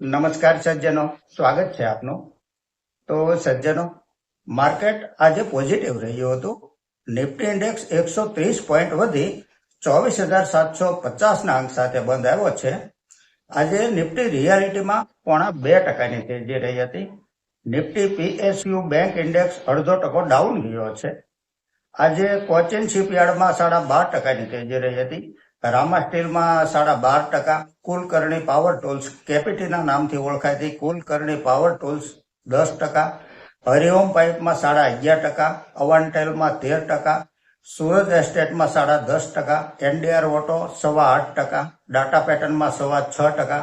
નમસ્કાર સજ્જનો. સ્વાગત છે આપનું. તો સજ્જનો, માર્કેટ આજે પોઝિટિવ રહ્યું હતું. નિફ્ટી ઇન્ડેક્સ એકસો ત્રીસ પોઈન્ટ વધી ચોવીસ હજાર સાતસો પચાસના અંક સાથે બંધ આવ્યો છે. આજે નિફ્ટી રિયાલિટીમાં પોણા બે ટકાની તેજી રહી હતી. નિફ્ટી પીએસયુ બેંક ઇન્ડેક્સ અડધો ટકો ડાઉન ગયો છે. આજે કોચિન શિપયાર્ડમાં સાડા બાર ટકાની તેજી રહી હતી. રામા સ્ટીલમાં સાડા બાર ટકા કુલકર્ણી પાવર ટૂલ્સ કેપીટીના નામથી ઓળખાતી કુલકર્ણી પાવર ટૂલ્સ દસ ટકા, હરિઓમ પાઇપમાં સાડા અગિયાર ટકા અવાન્ટેલમાં તેર ટકા, સુરત એસ્ટેટમાં સાડા દસ ટકા, એનડીઆર ઓટો સવા આઠ ટકા, ડાટા પેટર્નમાં સવા છ ટકા,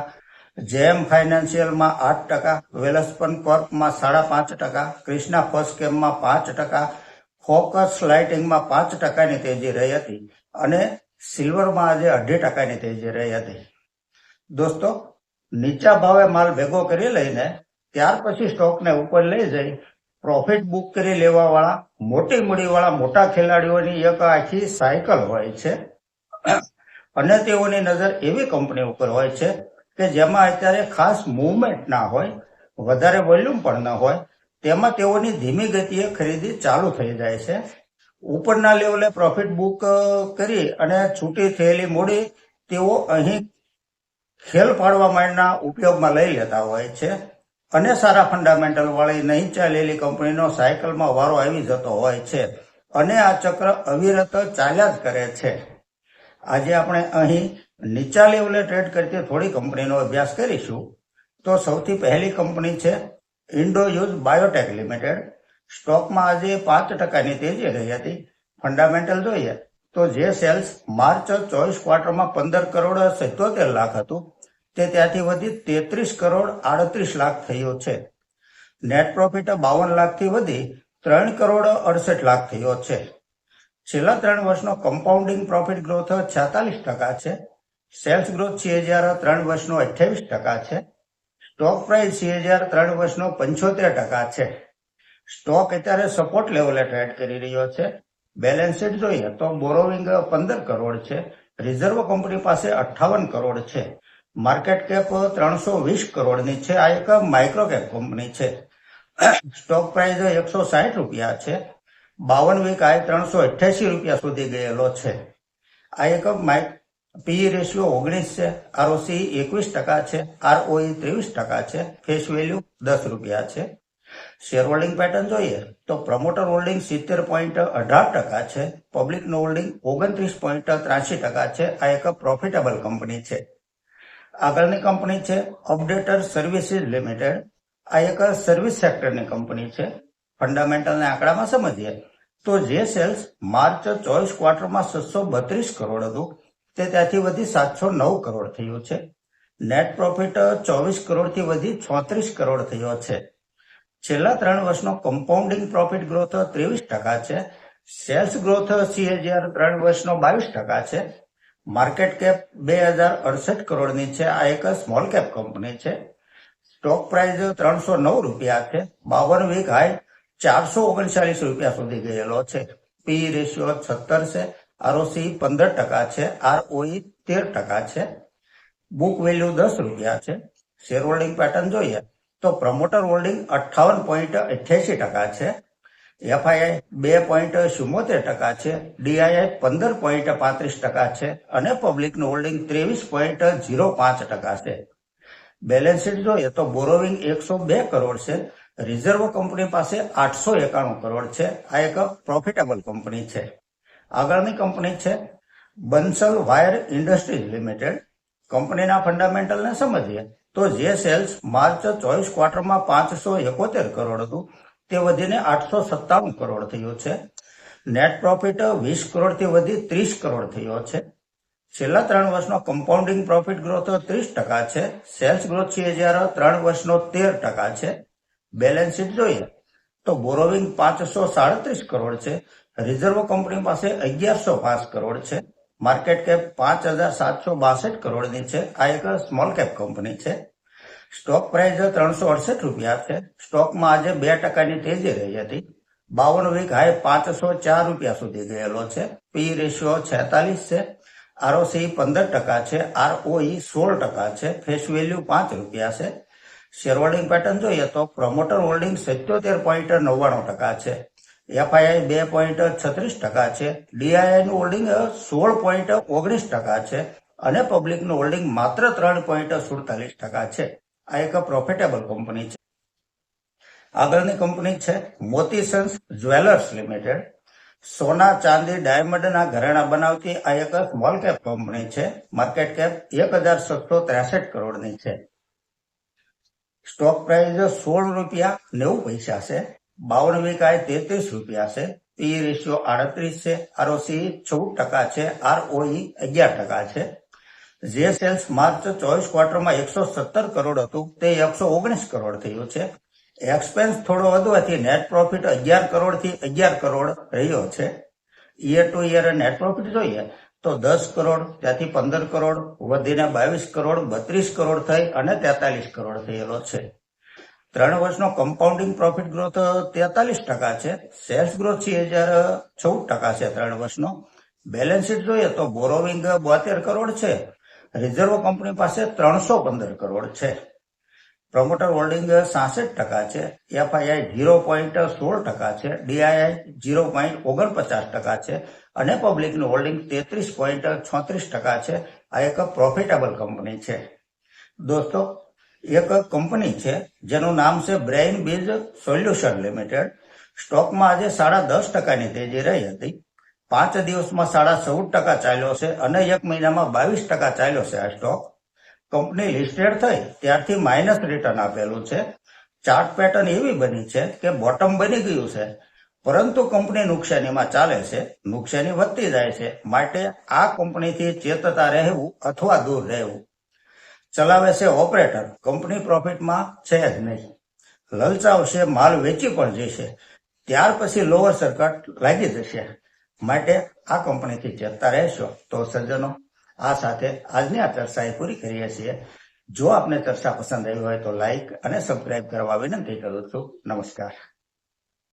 જેએમ ફાઇનાન્શિયલમાં આઠ ટકા, વેલસ્પન કોર્પમાં સાડા પાંચ ટકા, ક્રિષ્ના ફર્સ્ટ કેમમાં પાંચ ટકા, ફોકસ લાઇટિંગમાં પાંચ ટકાની તેજી રહી હતી. અને સિલ્વરમાં આજે અઢી ટકાની તેજી રહી હતી દોસ્તો, નીચા ભાવે માલ ભેગો કરી લઈને ત્યાર પછી સ્ટોકને ઉપર લઈ જઈ પ્રોફિટ બુક કરી લેવા વાળા મોટી મૂડીવાળા, મોટા ખેલાડીઓની એક આખી સાયકલ હોય છે. અને તેઓની નજર એવી કંપની ઉપર હોય છે કે જેમાં અત્યારે ખાસ મુવમેન્ટ ના હોય, વધારે વોલ્યુમ પણ ન હોય, તેમાં તેઓની ધીમી ગતિએ ખરીદી ચાલુ થઈ જાય છે. ઉપરના લેવલે પ્રોફિટ બુક કરી અને છૂટી થયેલી મૂડી તેઓ અહીં ખેલ પાડવા માટેના ઉપયોગમાં લઈ લેતા હોય છે. અને સારા ફંડામેન્ટલ વાળી નહીં ચાલેલી કંપનીનો સાયકલમાં વારો આવી જતો હોય છે. અને આ ચક્ર અવિરત ચાલ્યા જ કરે છે. આજે આપણે અહીં નીચા લેવલે ટ્રેડ કરતી થોડી કંપનીનો અભ્યાસ કરીશું. તો સૌથી પહેલી કંપની છે ઇન્ડો યુઝ બાયોટેક લિમિટેડ સ્ટોકમાં આજે પાંચ ટકાની તેજી રહી હતી. ફંડામેન્ટલ જોઈએ તો જે સેલ્સ માર્ચ ચોવીસ ક્વાર્ટરમાં પંદર કરોડ સિત્તોતેર લાખ હતું, તે ત્યાંથી વધી તેત્રીસ કરોડ આડત્રીસ લાખ થયો છે. નેટ પ્રોફિટ બાવન લાખથી વધી ત્રણ કરોડ અડસઠ લાખ થયો છે. છેલ્લા ત્રણ વર્ષનો કમ્પાઉન્ડિંગ પ્રોફિટ ગ્રોથ છેતાલીસ ટકા છે. સેલ્સ ગ્રોથ હજાર ત્રણ વર્ષનો અઠ્યાવીસ ટકા છે. સ્ટોક પ્રાઇસ હજાર ત્રણ વર્ષનો પંચોતેર ટકા છે. સ્ટોક અત્યારે સપોર્ટ લેવલે ટ્રેડ કરી રહ્યો છે. બેલેન્સ શીટ જોઈએ તો બોરોવિંગ પંદર કરોડ છે. રિઝર્વ કંપની પાસે અઠ્ઠાવન કરોડ છે. માર્કેટ કેપ ત્રણસો વીસ કરોડની છે. આ એક માઇક્રો કેપ કંપની છે. સ્ટોક પ્રાઇસ એકસો સાઠ રૂપિયા છે. બાવન વીક આ ત્રણસો અઠ્યાસી રૂપિયા સુધી ગયેલો છે. આ એક માઇક પી રેશિયો ઓગણીસ છે. આરઓસી એકવીસ ટકા છે. આરઓઈ ત્રેવીસ ટકા છે. ફેસ વેલ્યુ દસ રૂપિયા છે. શેર હોલ્ડિંગ પેટર્ન જોઈએ તો પ્રમોટર હોલ્ડિંગ સિત્તેર પોઈન્ટ અઢાર ટકા છે પબ્લિકનું હોલ્ડિંગ ઓગણત્રીસ પોઈન્ટ ત્રાસી ટકા છે, આ એક પ્રોફિટેબલ કંપની છે. આગળની કંપની છે અપડેટર સર્વિસીસ લિમિટેડ આ એક સર્વિસ સેક્ટરની કંપની છે. ફંડામેન્ટલના આંકડામાં સમજીએ તો જે સેલ્સ માર્ચ ચોવીસ ક્વાર્ટરમાં છસો બત્રીસ કરોડ હતું, તે ત્યાંથી વધી સાતસો નવ કરોડ થયું છે. નેટ પ્રોફિટ ચોવીસ કરોડથી વધી ચોત્રીસ કરોડ થયો છે. છેલ્લા ત્રણ વર્ષનો કમ્પાઉન્ડિંગ પ્રોફિટ ગ્રોથ ત્રેવીસ ટકા છે. સેલ્સ ગ્રોથ સીએજીઆર ત્રણ વર્ષનો બાવીસ ટકા છે. માર્કેટ કેપ બે હજાર અડસઠ કરોડની છે. આ એક સ્મોલ કેપ કંપની છે. સ્ટોક પ્રાઇસ ત્રણસો નવ રૂપિયા છે. બાવન વીક હાઈ ચારસો ઓગણચાલીસ રૂપિયા સુધી ગયેલો છે. પી રેશિયો છત્તર છે. આરઓસી પંદર ટકા છે. આરઓઈ તેર ટકા છે. બુક વેલ્યુ દસ રૂપિયા છે. શેર હોલ્ડિંગ પેટર્ન જોઈએ. તો પ્રમોટર હોલ્ડિંગ અઠ્ઠાવન પોઈન્ટ અઠ્યાસી ટકા છે. એફઆઈઆઈ બે પોઈન્ટ ચુમ્મોતેર ટકા છે. ડીઆઈઆઈ પંદર પોઈન્ટ પાંત્રીસ ટકા છે. અને પબ્લિકનું હોલ્ડિંગ ત્રેવીસ પોઈન્ટ ઝીરો પાંચ ટકા છે. બેલેન્સ શીટ જોઈએ તો બોરોવિંગ એકસો બે કરોડ છે. રિઝર્વ કંપની પાસે આઠસો એકાણું કરોડ છે. આ એક પ્રોફિટેબલ કંપની છે. આગળની કંપની છે બંસલ વાયર ઇન્ડસ્ટ્રીઝ લિમિટેડ. કંપનીના ફંડામેન્ટલને સમજીએ. તો જે સેલ્સ માર્ચ ચોવીસ ક્વાર્ટરમાં પાંચસો એકોતેર કરોડ હતું, તે વધીને આઠસો સત્તાવન કરોડ થયું છે. નેટ પ્રોફિટ વીસ કરોડથી વધી ત્રીસ કરોડ થયો છે. છેલ્લા ત્રણ વર્ષનો કમ્પાઉન્ડિંગ પ્રોફિટ ગ્રોથ ત્રીસ ટકા છે. સેલ્સ ગ્રોથ હજાર ત્રણ વર્ષનો તેર ટકા છે. બેલેન્સ શીટ જોઈએ તો બોરોવિંગ પાંચસો સાડત્રીસ કરોડ છે. રિઝર્વ કંપની પાસે અગિયારસો પાંચ કરોડ છે. માર્કેટ કેપ પાંચ હજાર સાતસો બાસઠ કરોડની છે. આ એક સ્મોલ કેપ કંપની છે. સ્ટોક પ્રાઇસ ત્રણસો અડસઠ રૂપિયા છે. સ્ટોકમાં આજે બે ટકાની તેજી રહી હતી. બાવન વીક હાઈ પાંચસો ચાર રૂપિયા સુધી ગયેલો છે. પી રેશિયો છેતાલીસ છે. આરઓસી પંદર ટકા છે. આરઓઈ સોળ ટકા છે. ફેસ વેલ્યુ પાંચ રૂપિયા છે. શેર હોલ્ડિંગ પેટર્ન જોઈએ તો પ્રમોટર હોલ્ડિંગ સિત્યોતેર પોઈન્ટ નવ્વાણું ટકા છે. એફઆઈઆઈ બે પોઈન્ટ છત્રીસ ટકા છે. ડીઆઈઆઈ નું હોલ્ડિંગ સોળ પોઈન્ટ ઓગણીસ ટકા છે. અને પબ્લિકનું હોલ્ડિંગ માત્ર ત્રણ પોઈન્ટ સુડતાલીસ ટકા છે. આ એક પ્રોફિટેબલ કંપની છે. આગળની કંપની છે મોતી સન્સ જ્વેલર્સ લિમિટેડ. સોના, ચાંદી ડાયમંડના ઘરેણા બનાવતી આ એક સ્મોલ કેપ કંપની છે. માર્કેટ કેપ એક હજાર સત્તો ત્રેસઠ કરોડની છે. સ્ટોક પ્રાઇસ સોળ રૂપિયા નેવું પૈસા છે. બાવન કાય તેત્રીસ રૂપિયા છે. પી રેશિયો આડત્રીસ છે. આરઓસી ચૌદ ટકા છે. આરઓઈ અગિયાર ટકા છે. જે સેલ્સ માર્ચ ચોવીસ ક્વાર્ટરમાં એકસો સત્તર કરોડ હતું. તે એકસો ઓગણીસ કરોડ થયું છે. એક્સપેન્સ થોડો વધવાથી નેટ પ્રોફિટ અગિયાર કરોડથી અગિયાર કરોડ રહ્યો છે. Year two year net profit જોઈએ તો દસ કરોડ, ત્યાંથી પંદર કરોડ, વધીને બાવીસ કરોડ, બત્રીસ કરોડ થઈ અને તેતાલીસ કરોડ થયેલો છે. ત્રણ વર્ષનો કમ્પાઉન્ડિંગ પ્રોફિટ ગ્રોથ તેતાલીસ ટકા છે. સેલ્સ ગ્રોથ છે હજાર ચૌદ ટકા છે ત્રણ વર્ષનો. બેલેન્સ શીટ જોઈએ તો બોરોવિંગ બોતેર કરોડ છે. રિઝર્વ કંપની પાસે ત્રણસો પંદર કરોડ છે. પ્રમોટર હોલ્ડિંગ સાસઠ ટકા છે. એફઆઈઆઈ ઝીરો પોઈન્ટ સોળ ટકા છે. ડીઆઈઆઈ ઝીરો પોઈન્ટ ઓગણપચાસ ટકા છે. અને પબ્લિકનું હોલ્ડિંગ તેત્રીસ પોઈન્ટ છોત્રીસ ટકા છે. આ એક પ્રોફિટેબલ કંપની છે. દોસ્તો એક કંપની છે, જેનું નામ છે બ્રેઇન બીજ સોલ્યુશન લિમિટેડ. સ્ટોકમાં આજે સાડા દસ ટકાની તેજી રહી હતી. પાંચ દિવસમાં સાડા ચૌદ ટકા ચાલ્યો છે અને એક મહિનામાં બાવીસ ટકા ચાલ્યો છે આ સ્ટોક. કંપની લિસ્ટેડ થઈ, ત્યારથી માઇનસ રિટર્ન આપેલું છે. ચાર્ટ પેટર્ન એવી બની છે કે બોટમ બની ગયું છે, પરંતુ કંપની નુકસાનીમાં ચાલે છે. નુકસાની વધતી જાય છે, માટે આ કંપનીથી ચેતતા રહેવું અથવા દૂર રહેવું. ચલાવે છે ઓપરેટર. કંપની પ્રોફિટમાં છે જ નહીં. લલચાવશે માલ વેચી પણ જશે ત્યાર પછી લોઅર સર્કટ લાગી જશે. માટે આ કંપનીથી ચેતતા રહેશો. તો સજ્જનો, આ સાથે આજની આ ચર્ચા એ પૂરી કરીએ છીએ. જો આપને ચર્ચા પસંદ આવી હોય તો લાઈક અને સબસ્ક્રાઇબ કરવા વિનંતી કરું છું. નમસ્કાર.